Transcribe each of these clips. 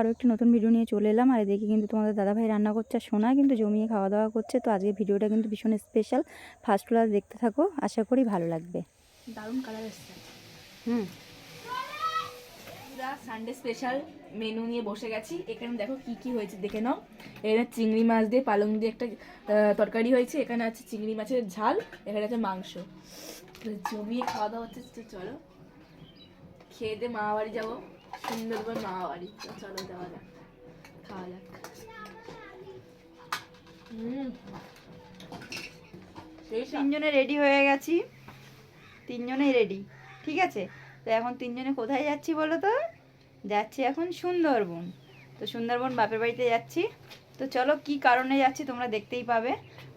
আরও একটি নতুন ভিডিও নিয়ে চলে এলাম। আর এদিকে কিন্তু তোমাদের দাদাভাই রান্না করছে আর সোনা কিন্তু জমিয়ে খাওয়া দাওয়া করছে। তো আজকে ভিডিওটা কিন্তু ভীষণ স্পেশাল ফার্স্ট ক্লাস দেখতে থাকো আশা করি ভালো লাগবে। দারুণ কালার এসছে। হুম। সানডে স্পেশাল মেনু নিয়ে বসে গেছি। এখানে দেখো কি কি হয়েছে দেখে নাও। এখানে চিংড়ি মাছ দিয়ে পালং দিয়ে একটা তরকারি হয়েছে। এখানে আছে চিংড়ি মাছের ঝাল এখানে আছে মাংস। জমিয়ে খাওয়া দাওয়া হচ্ছে চলো। খেয়ে দিয়ে মামা বাড়ি যাব। সুন্দরবন মামা বাড়ি চলো যাওয়া যাক খাওয়া। তিনজনে রেডি হয়ে গেছি। তিনজনেই রেডি ঠিক আছে? তো এখন তিনজনে কোথায় যাচ্ছি বলো তো? যাচ্ছি এখন সুন্দরবন। তো সুন্দরবন বাপের বাড়িতে যাচ্ছি। তো চলো কি কারণে যাচ্ছি তোমরা দেখতেই পাবে।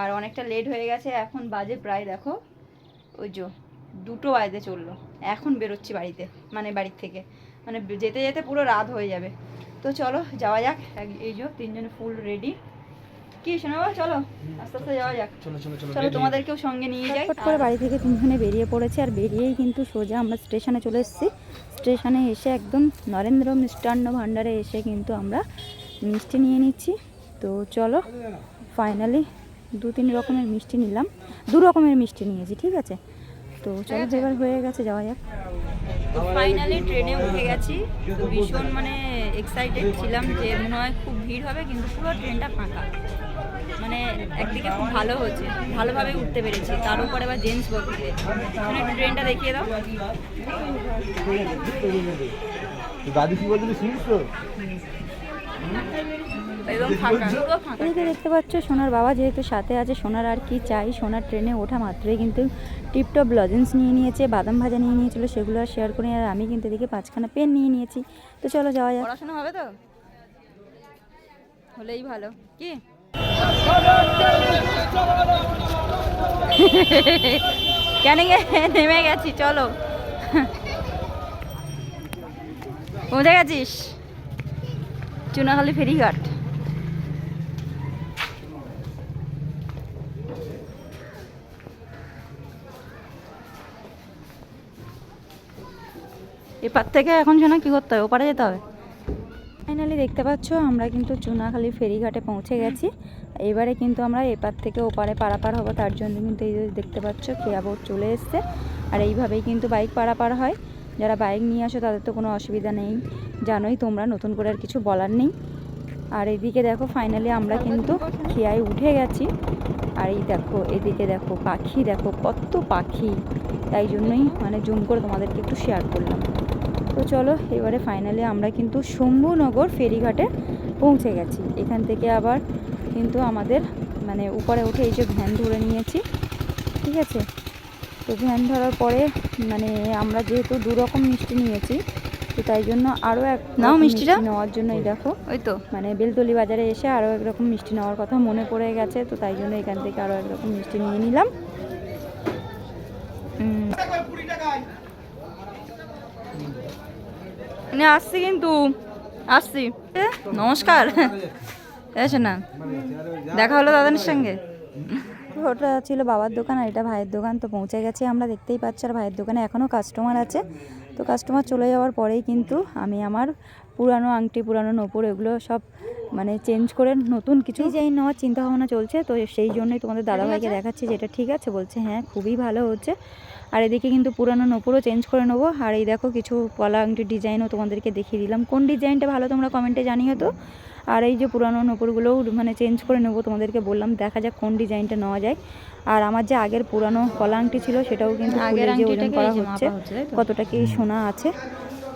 আর অনেকটা লেট হয়ে গেছে, এখন বাজে প্রায় দেখো, ওই যো দুটো বাজতে চলল। এখন বেরোচ্ছি বাড়িতে মানে বাড়ির থেকে। মানে যেতে যেতে পুরো রাত হয়ে যাবে। তো চলো যাওয়া যাক। এক- এই যো তিনজন ফুল রেডি কি শোনো চলো। আস্তে আস্তে যাওয়া যাক। চলো চলো চলো চলো তোমাদেরকেও সঙ্গে নিয়ে যাই। ফট করে বাড়ি থেকে তিনজনে বেরিয়ে পড়েছে আর বেরিয়েই কিন্তু সোজা আমরা স্টেশনে চলে এসেছি। স্টেশনে এসে একদম নরেন্দ্র মিষ্টান্ন ভাণ্ডারে এসে কিন্তু আমরা মিষ্টি নিয়ে নিচ্ছি। তো চলো ফাইনালি দু তিন রকমের মিষ্টি নিলাম। দু রকমের মিষ্টি নিয়েছি ঠিক আছে? তো চলো এবার হয়ে। গেছে যাওয়া যাক। তো ফাইনালি ট্রেনে উঠে গেছি। তো ভীষণ মানে এক্সাইটেড ছিলাম যে মনে হয় খুব ভিড় হবে কিন্তু পুরো ট্রেনটা ফাঁকা। মানে একদিকে খুব ভালো হচ্ছে ভালোভাবে উঠতে পেরেছি। তার উপরে আবার জেন্টস বগিতে মানে একটু ট্রেনটা দেখিয়ে দাও। দাদি কি বলতে শুনিস তো? দেখতে পাচ্ছ? সোনার বাবা যেহেতু সাথে আছে সোনার আর কি চাই? সোনার ট্রেনে ওঠা মাত্রই কিন্তু টিপটপ লজেন্স নিয়ে নিয়েছে বাদাম ভাজা নিয়ে নিয়েছিল সেগুলো আর শেয়ার করি আর আমি কিন্তু এদিকে পাঁচখানা পেন নিয়ে নিয়েছি। তো চলো যাওয়া যাক। পড়াশোনা হবে তো? হলেই ভালো। কি? কেন নেমে গেছি চলো। পৌঁছে গেছিস? চুনাখালি ফেরিঘাট। এপার থেকে এখন শোনা কি করতে হবে? ওপারে যেতে হবে। ফাইনালি দেখতে পাচ্ছ, আমরা কিন্তু চুনাখালি ফেরিঘাটে পৌঁছে গেছি। এবারে কিন্তু আমরা এপার থেকে ওপারে পারাপার হব, তার জন্য কিন্তু এই দেখতে পাচ্ছ কেয়া বোট চলে এসছে। আর এইভাবেই কিন্তু বাইক পারাপার হয়। যারা বাইক নিয়ে আসো, তাদের তো কোনো অসুবিধা নেই। জানোই তোমরা, নতুন করে আর কিছু বলার নেই। আর এদিকে দেখো ফাইনালি আমরা কিন্তু খেয়ায় উঠে গেছি। আর এই দেখো, এদিকে দেখো, পাখি দেখো, কত পাখি। তাই জন্যই মানে জুম করে তোমাদেরকে একটু শেয়ার করলাম। তো চলো, এবারে ফাইনালি আমরা কিন্তু শম্ভুনগর ফেরিঘাটে পৌঁছে গেছি। এখান থেকে আবার কিন্তু আমাদের মানে উপরে উঠে এই যে ভ্যান ধরে নিয়েছি। ঠিক আছে? তো ভ্যান ধরার পরে মানে আমরা যেহেতু দু রকম মিষ্টি নিয়েছি তো তাই জন্য আরও এক নাও মিষ্টিটা? মিষ্টি নেওয়ার জন্য এই দেখো। ওই তো। মানে বেলতলি বাজারে এসে আরও একরকম মিষ্টি নেওয়ার কথা মনে পড়ে গেছে তো তাই জন্য এখান থেকে আরও একরকম মিষ্টি নিয়ে নিলাম। আসছি কিন্তু। আসছি। নমস্কার। এসে না। দেখা হলো দাদানের সঙ্গে। ওটা ছিল বাবার দোকান আর এটা ভাইয়ের দোকান তো পৌঁছে গেছে আমরা দেখতেই পাচ্ছি। আর ভাইয়ের দোকানে এখনও কাস্টমার আছে। তো কাস্টমার চলে যাওয়ার পরেই কিন্তু আমি আমার পুরানো আংটি পুরানো নপুর এগুলো সব মানে চেঞ্জ করে নতুন কিছু ডিজাইন নেওয়ার চিন্তা ভাবনা চলছে। তো সেই জন্যই তোমাদের দাদাভাইকে দেখাচ্ছি যেটা ঠিক আছে। বলছে হ্যাঁ খুবই ভালো হচ্ছে। আর এদিকে কিন্তু পুরানো নপুরও চেঞ্জ করে নেব। আর এই দেখো কিছু পলা আংটির ডিজাইনও তোমাদেরকে দেখিয়ে দিলাম। কোন ডিজাইনটা ভালো তোমরা কমেন্টে জানিও তো। আর এই যে পুরানো নপুরগুলোও মানে চেঞ্জ করে নেব তোমাদেরকে বললাম দেখা যাক কোন ডিজাইনটা নেওয়া যায়। আর আমার যে আগের পুরানো কলা আংটি ছিল সেটাও কিন্তু আগের যে ওজন করা হচ্ছে? কতটা কি সোনা আছে।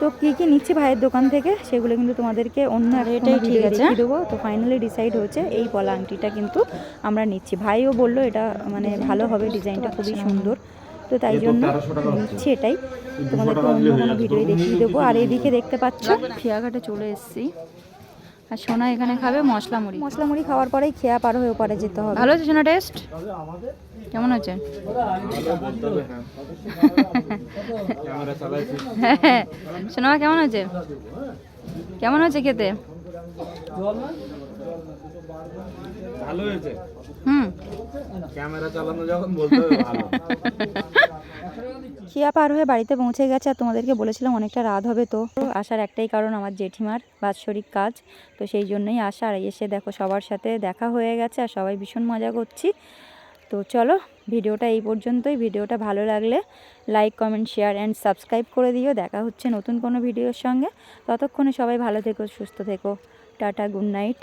তো কী কী নিচ্ছি ভাইয়ের দোকান থেকে সেগুলো কিন্তু তোমাদেরকে অন্য একটা এটাই ঠিক আছে। দেবো। তো ফাইনালি ডিসাইড হয়েছে এই পলা আংটিটা কিন্তু আমরা নিচ্ছি। ভাইও বলল এটা মানে ভালো হবে ডিজাইনটা খুবই সুন্দর। তো তাই জন্য নিচ্ছি এটাই। তোমাদেরকে অন্য কোনো ভিডিও দেখিয়ে দেবো। আর এদিকে দেখতে পাচ্ছ খেয়াঘাটে চলে এসেছি। আর সোনা এখানে খাবে মশলা মুড়ি। মশলা মুড়ি খাওয়ার পরেই খেয়া পার হয়ে ওপারে যেতে হবে। ভালো আছে সোনা টেস্ট কেমন আছে সোনা কেমন আছে কেমন আছে খেতে? ভালো হয়েছে? হুম। ক্যামেরা চালানো যখন বলতে হবে ভালো। খিয়া পার হয়ে বাড়িতে পৌঁছে গেছে আর তোমাদেরকে বলেছিলাম অনেকটা রাত হবে তো। আসার একটাই কারণ আমার জেঠিমার বাৎসরিক কাজ তো সেই জন্যই আসা। আর এসে দেখো সবার সাথে দেখা হয়ে গেছে আর সবাই ভীষণ মজা করছি। তো চলো ভিডিওটা এই পর্যন্তই। ভিডিওটা ভালো লাগলে like comment share and subscribe করে দিও। দেখা হচ্ছে নতুন কোনো ভিডিওর সঙ্গে। ততক্ষণে সবাই ভালো থেকো সুস্থ থেকো। Tata good night